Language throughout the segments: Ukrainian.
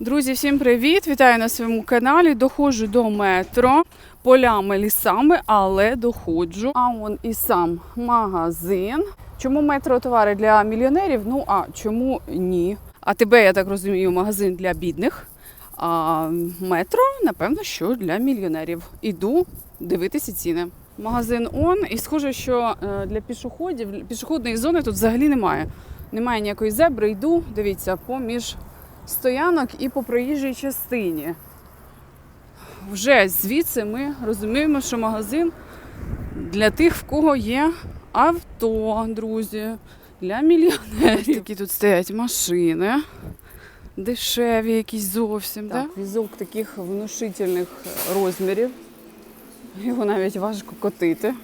Друзі, всім привіт! Вітаю на своєму каналі. Доходжу до метро полями, лісами, але доходжу. А он і сам магазин. Чому метро товари для мільйонерів? Ну а чому ні? А тебе, я так розумію, магазин для бідних. А метро, напевно, що для мільйонерів. Іду дивитися ціни. Магазин он, і схоже, що е, для пішоходів пішохідної зони тут взагалі немає. Немає ніякої зебри. Йду, дивіться, поміж стоянок і по проїжджій частині. Вже звідси ми розуміємо, що магазин для тих, в кого є авто, друзі, для мільйонерів. Такі тут стоять машини. Дешеві якісь зовсім. Так, да? Візок таких внушительних розмірів. Його навіть важко котити.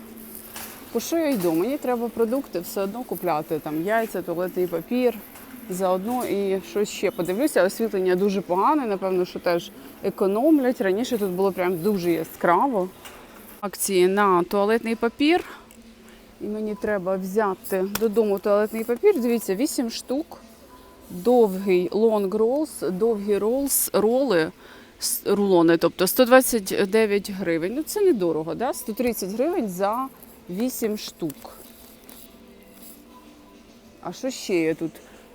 По що я йду? Мені треба продукти все одно купляти. Там яйця, туалетний папір. Заодно і щось ще подивлюся. Освітлення дуже погане, напевно, що теж економлять. Раніше тут було прям дуже яскраво. Акції на туалетний папір. І мені треба взяти додому туалетний папір. Дивіться, 8 штук. Довгий long rolls, довгі rolls, роли, рулони, тобто 129 гривень. Ну це недорого, да? 130 гривень за 8 штук. А що ще є тут?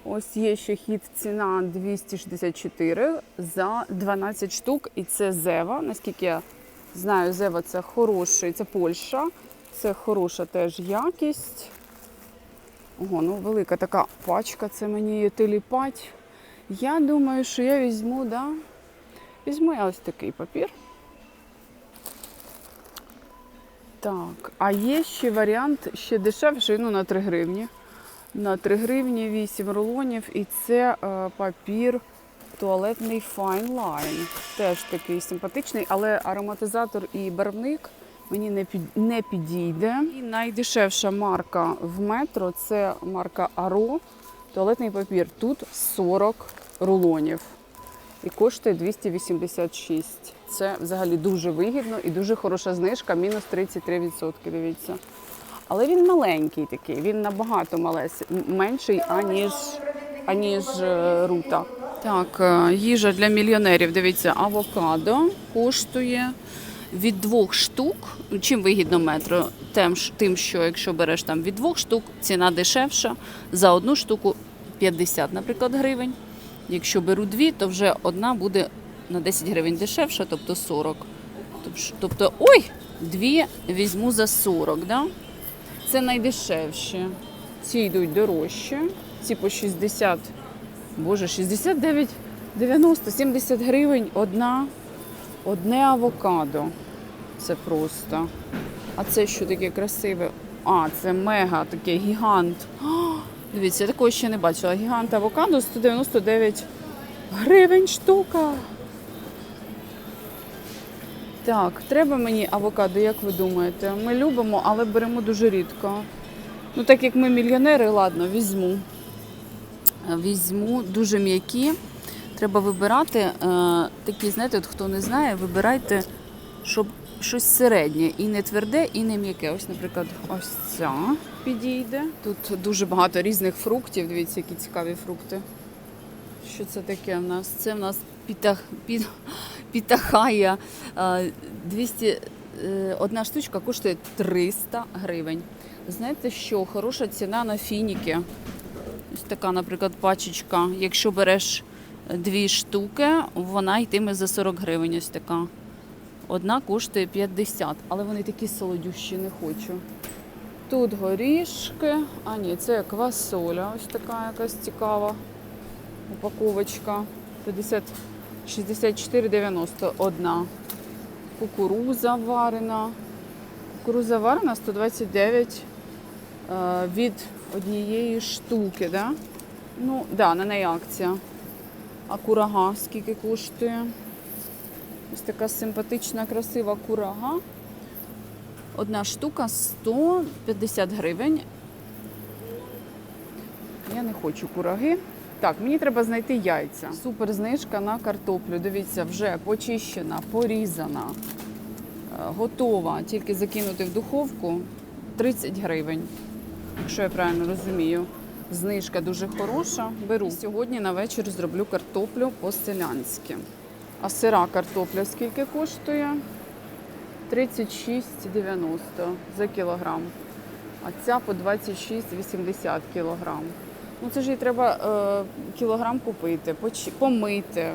Ось є ще хід ціна 264 за 12 штук. І це Зева. Наскільки я знаю, Зева це хороший, це Польща. Це хороша теж якість. Ого, ну велика така пачка, це мені її теліпать. Я думаю, що я візьму, да? Візьму я ось такий папір. Так, а є ще варіант ще дешевший, ну на 3 гривні. На 3 гривні 8 рулонів. І це е, папір туалетний Fine Line. Теж такий симпатичний, але ароматизатор і барвник мені не, під, не підійде. І найдешевша марка в метро це марка Аро. Туалетний папір. Тут 40 рулонів. І коштує 286. Це взагалі дуже вигідно і дуже хороша знижка, мінус 33%, дивіться. Але він маленький такий, він набагато малес, м- менший, аніж, аніж е, рута. Так, е, їжа для мільйонерів. Дивіться, авокадо коштує від двох штук. Чим вигідно метро? Тим, що якщо береш там від двох штук, ціна дешевша. За одну штуку 50, наприклад, гривень. Якщо беру дві, то вже одна буде на 10 гривень дешевша, тобто 40. Тобто, ой, дві візьму за 40, да? Це найдешевші. Ці йдуть дорожче. Ці по 60, боже, 69, 90, 70 гривень одна, одне авокадо. Це просто. А це що таке красиве? А, це мега такий гігант. А, дивіться, я такого ще не бачила. Гігант авокадо 199 гривень штука. Так, треба мені авокадо, як ви думаєте? Ми любимо, але беремо дуже рідко. Ну, так як ми мільйонери, ладно, візьму. Візьму дуже м'які. Треба вибирати е, такі, знаєте, от хто не знає, вибирайте, щоб щось середнє. І не тверде, і не м'яке. Ось, наприклад, ось ця підійде. Тут дуже багато різних фруктів. Дивіться, які цікаві фрукти. Що це таке в нас? Це в нас пітах, піт, пітахая. Е, 200, е, одна штучка коштує 300 гривень. Знаєте що? Хороша ціна на фініки. Ось така, наприклад, пачечка. Якщо береш дві штуки, вона йтиме за 40 гривень. Ось така. Одна коштує 50, але вони такі солодющі, не хочу. Тут горішки. А ні, це квасоля. Ось така якась цікава упаковочка. 50, 64,90 одна. Кукуруза варена. Кукуруза варена 129 е, від однієї штуки, да? Ну, да, на неї акція. А курага скільки коштує? Ось така симпатична, красива курага. Одна штука 150 гривень. Я не хочу кураги. Так, мені треба знайти яйця. Супер знижка на картоплю. Дивіться, вже почищена, порізана, е, готова. Тільки закинути в духовку 30 гривень, якщо я правильно розумію. Знижка дуже хороша. Беру. Сьогодні на вечір зроблю картоплю по-селянськи. А сира картопля скільки коштує? 36,90 за кілограм. А ця по 26,80 кілограм. Ну це ж їй треба е, кілограм купити, помити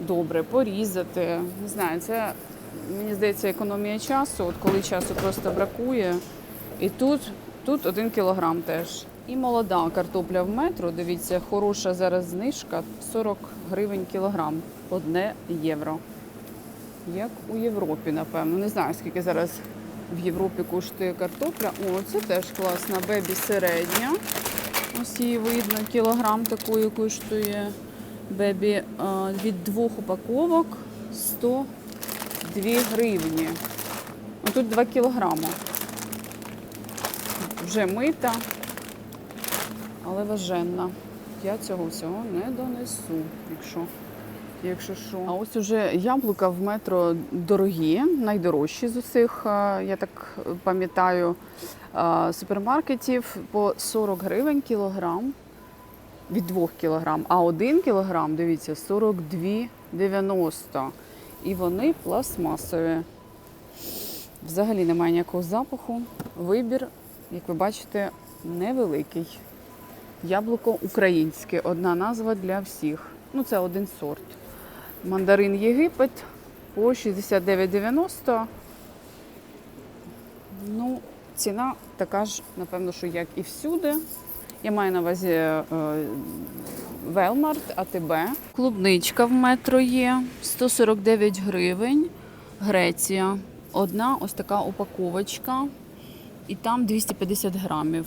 добре, порізати. Не знаю, це мені здається економія часу. От коли часу просто бракує. І тут, тут один кілограм теж. І молода картопля в метро. Дивіться, хороша зараз знижка 40 гривень кілограм, одне євро. Як у Європі, напевно. Не знаю, скільки зараз в Європі коштує картопля. О, це теж класна. Бебі середня. Ось її видно, кілограм такої коштує. Бебі е, від двох упаковок 102 гривні. Ну, тут 2 кілограма. Вже мита, але важенна. Я цього всього не донесу, якщо, якщо що. А ось уже яблука в метро дорогі, найдорожчі з усіх, е, я так пам'ятаю, е, супермаркетів по 40 гривень кілограм від 2 кілограм, а 1 кілограм, дивіться, 42,90. І вони пластмасові. Взагалі немає ніякого запаху. Вибір, як ви бачите, невеликий. Яблуко українське, одна назва для всіх. Ну, це один сорт. Мандарин Єгипет по 69,90. Ну, ціна така ж, напевно, що як і всюди. Я маю на увазі е, Велмарт, АТБ. Клубничка в метро є 149 гривень. Греція. Одна ось така упаковочка. І там 250 грамів.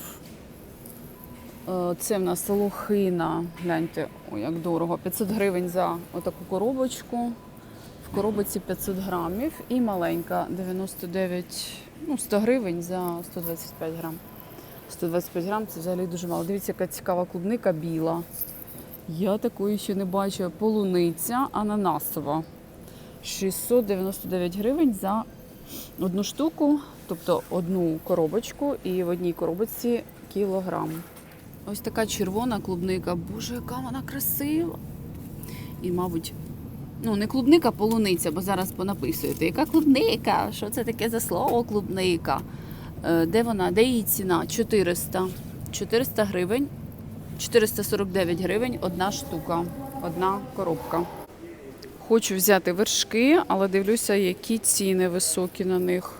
Е, Це в нас лохина. Гляньте, ой, як дорого. 500 гривень за отаку коробочку. В коробочці 500 грамів. І маленька 99, ну 100 гривень за 125 грам. 125 грам це взагалі дуже мало. Дивіться, яка цікава клубника біла. Я такої ще не бачила. Полуниця ананасова. 699 гривень за одну штуку, тобто одну коробочку, і в одній коробочці кілограм. Ось така червона клубника. Боже, яка вона красива. І, мабуть, ну не клубника, а полуниця, бо зараз понаписуєте. Яка клубника? Що це таке за слово клубника? Е, Де вона? Де її ціна? 400. 400 гривень. 449 гривень одна штука, одна коробка. Хочу взяти вершки, але дивлюся, які ціни високі на них.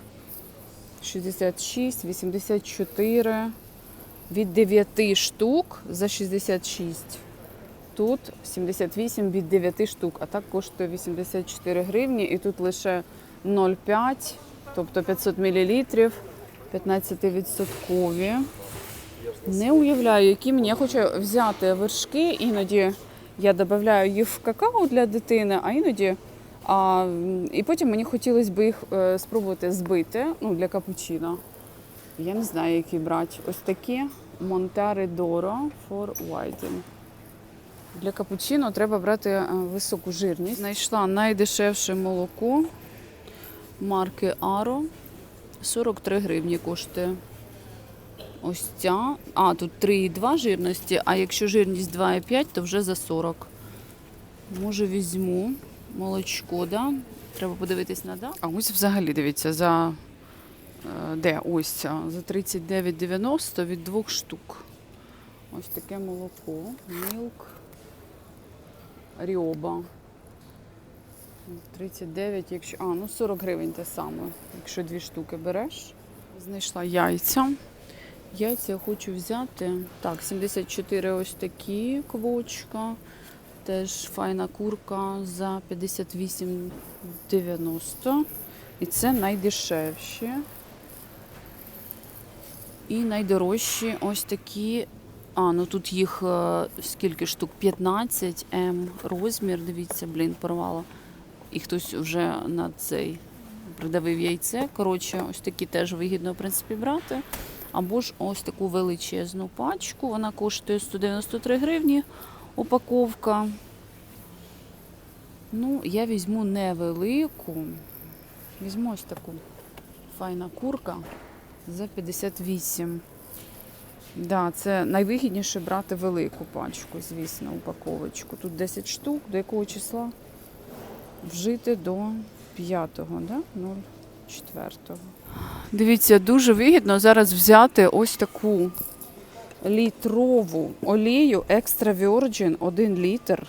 66, 84. Від 9 штук за 66. Тут 78 від 9 штук, а так коштує 84 гривні. І тут лише 0,5, тобто 500 мл, 15-відсоткові. Не уявляю, які мені. Я хочу взяти вершки, іноді я додаю їх в какао для дитини, а іноді. А, і потім мені хотілося б їх е, спробувати збити ну, для капучино. Я не знаю, які брати. Ось такі Монтари Доро for Whiting. Для капучино треба брати е, високу жирність. Знайшла найдешевше молоко марки Аро. 43 гривні коштує. Ось ця. А, тут 3,2 жирності, а якщо жирність 2,5, то вже за 40. Може, візьму молочко, да? Треба подивитись на да. А ось взагалі дивіться, за де ось? За 39,90 від двох штук. Ось таке молоко. Мілк. Ріоба. 39, якщо. А, ну 40 гривень те саме, якщо дві штуки береш. Знайшла яйця. Яйця я хочу взяти. Так, 74 ось такі квочка. Теж файна курка за 58,90. І це найдешевші. І найдорожчі ось такі. А, ну тут їх е, скільки штук? 15 М розмір. Дивіться, блін, порвала. І хтось вже на цей придавив яйце. Коротше, ось такі теж вигідно, в принципі, брати. Або ж ось таку величезну пачку. Вона коштує 193 гривні. Упаковка. Ну, я візьму невелику. Візьму ось таку файна курка за 58. Да, це найвигідніше брати велику пачку, звісно, упаковочку. Тут 10 штук, до якого числа? Вжити до 5-го, да? 04. Дивіться, дуже вигідно зараз взяти ось таку літрову олію Extra Virgin 1 літр.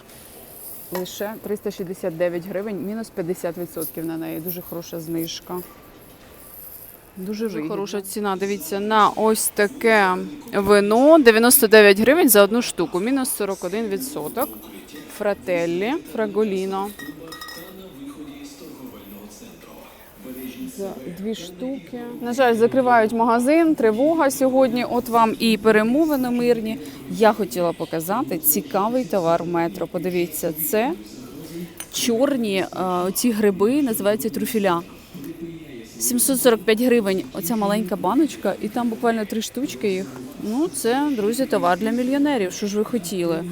Лише 369 гривень, мінус 50% на неї. Дуже хороша знижка. Дуже, Дуже хороша ціна. Дивіться, на ось таке вино 99 гривень за одну штуку, мінус 41%. Фрателлі, фраголіно. За дві штуки. На жаль, закривають магазин, тривога сьогодні. От вам і перемовини мирні. Я хотіла показати цікавий товар метро. Подивіться, це чорні е, ці гриби, називаються трюфіля. 745 гривень оця маленька баночка, і там буквально три штучки їх. Ну, це, друзі, товар для мільйонерів. Що ж ви хотіли?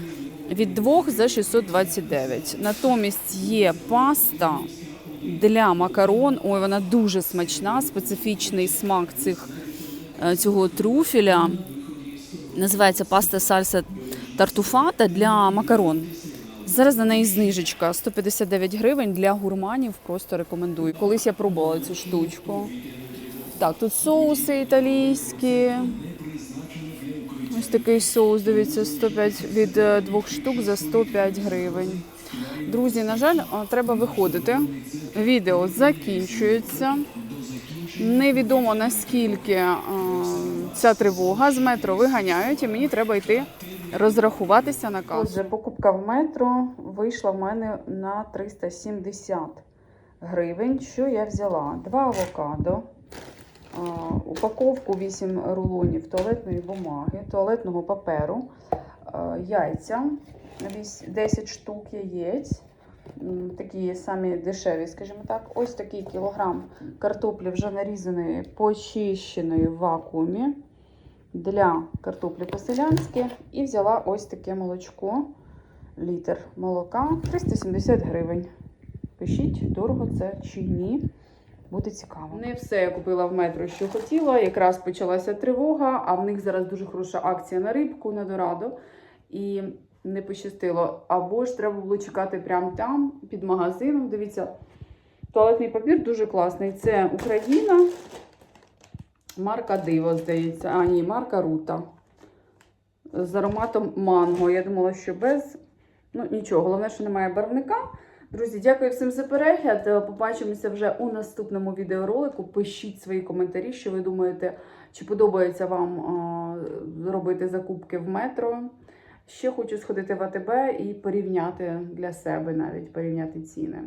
Від двох за 629. Натомість є паста для макарон. Ой, вона дуже смачна, специфічний смак цих, е, цього трюфеля. Називається паста сальса тартуфата для макарон. Зараз на неї знижечка 159 гривень для гурманів. Просто рекомендую. Колись я пробувала цю штучку. Так, тут соуси італійські. Ось такий соус, дивіться, 105 від е, двох штук за 105 гривень. Друзі, на жаль, треба виходити. Відео закінчується. Невідомо наскільки а, ця тривога з метро виганяють, і мені треба йти розрахуватися на касу. Отже, покупка в метро вийшла в мене на 370 гривень. Що я взяла? Два авокадо, упаковку 8 рулонів туалетної бумаги, туалетного паперу, яйця 10 штук яєць. Такі самі дешеві, скажімо так. Ось такий кілограм картоплі вже нарізаної, почищеної в вакуумі для картоплі по-селянськи. І взяла ось таке молочко, літр молока 370 гривень. Пишіть, дорого це чи ні. Буде цікаво. Не все я купила в метро, що хотіла. Якраз почалася тривога, а в них зараз дуже хороша акція на рибку на Дорадо. І не пощастило. Або ж треба було чекати прямо там, під магазином. Дивіться, туалетний папір дуже класний. Це Україна. Марка Диво, здається. А, ні, марка Рута. З ароматом манго. Я думала, що без. Ну, нічого, головне, що немає барвника. Друзі, дякую всім за перегляд. Побачимося вже у наступному відеоролику. Пишіть свої коментарі, що ви думаєте, чи подобається вам а, робити закупки в метро. Ще хочу сходити в АТБ і порівняти для себе навіть порівняти ціни.